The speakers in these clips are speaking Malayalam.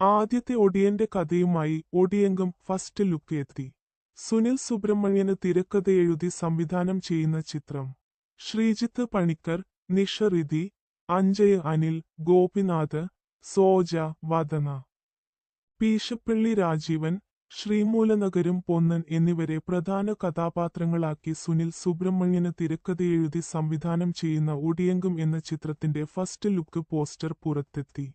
ആദ്യത്തെ ഒടിയന്റെ കഥയുമായി ഒടിയങ്കം ഫസ്റ്റ് ലുക്ക് എത്തി. സുനിൽ സുബ്രഹ്മണ്യന് തിരക്കഥ എഴുതി സംവിധാനം ചെയ്യുന്ന ചിത്രം. ശ്രീജിത്ത് പണിക്കർ നിഷ റിതി അഞ്ജയ് അനിൽ ഗോപിനാഥ് സോജ വദന. പീശപ്പള്ളി രാജീവൻ ശ്രീമൂലനഗരും പൊന്നൻ എന്നിവരെ പ്രധാന കഥാപാത്രങ്ങളാക്കി സുനിൽ സുബ്രഹ്മണ്യന് തിരക്കഥ എഴുതി സംവിധാനം ചെയ്യുന്ന ഒടിയങ്കം എന്ന ചിത്രത്തിന്റെ ഫസ്റ്റ് ലുക്ക് പോസ്റ്റർ പുറത്തെത്തി.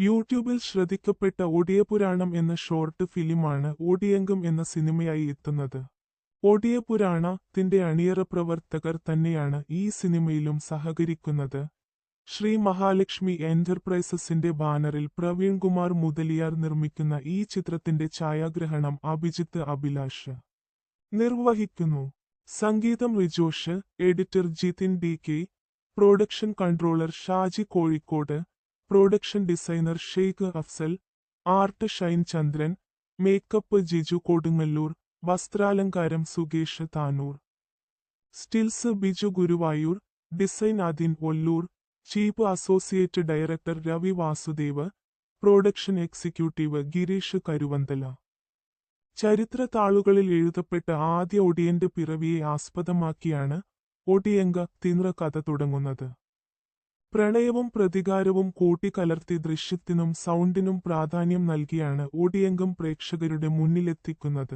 യൂട്യൂബിൽ ശ്രദ്ധിക്കപ്പെട്ട ഒടിയപുരാണം എന്ന ഷോർട്ട് ഫിലിമാണ് ഒടിയങ്കം എന്ന സിനിമയായി എത്തുന്നത്. ഒടിയപുരാണത്തിന്റെ അണിയറ പ്രവർത്തകർ തന്നെയാണ് ഈ സിനിമയിലും സഹകരിക്കുന്നത്. ശ്രീ മഹാലക്ഷ്മി എന്റർപ്രൈസസിന്റെ ബാനറിൽ പ്രവീൺ കുമാർ മുതലിയാർ നിർമ്മിക്കുന്ന ഈ ചിത്രത്തിന്റെ ഛായാഗ്രഹണം അഭിജിത്ത് അഭിലാഷ് നിർവഹിക്കുന്നു. സംഗീതം Rijosh editor Jithin D K production controller Shaji Kozhikode production designer Sheikh Afsal art Shine Chandran makeup Jiju Kodungallur വസ്ത്രാലങ്കാരം Sukesh Tanur. Stills Biju Guruvayur design Athin Ollur chief associate director Ravi Vasudev production executive Girish Karuvanthala. ചരിത്ര താളുകളിൽ എഴുതപ്പെട്ട ആദ്യ ഒടിയന്റെ പിറവിയെ ആസ്പദമാക്കിയാണ് ഒടിയങ്ക തിന്ര കഥ തുടങ്ങുന്നത്. പ്രണയവും പ്രതികാരവും കൂട്ടിക്കലർത്തി ദൃശ്യത്തിനും സൗണ്ടിനും പ്രാധാന്യം നൽകിയാണ് ഓടിയങ്കം പ്രേക്ഷകരുടെ മുന്നിലെത്തിക്കുന്നത്.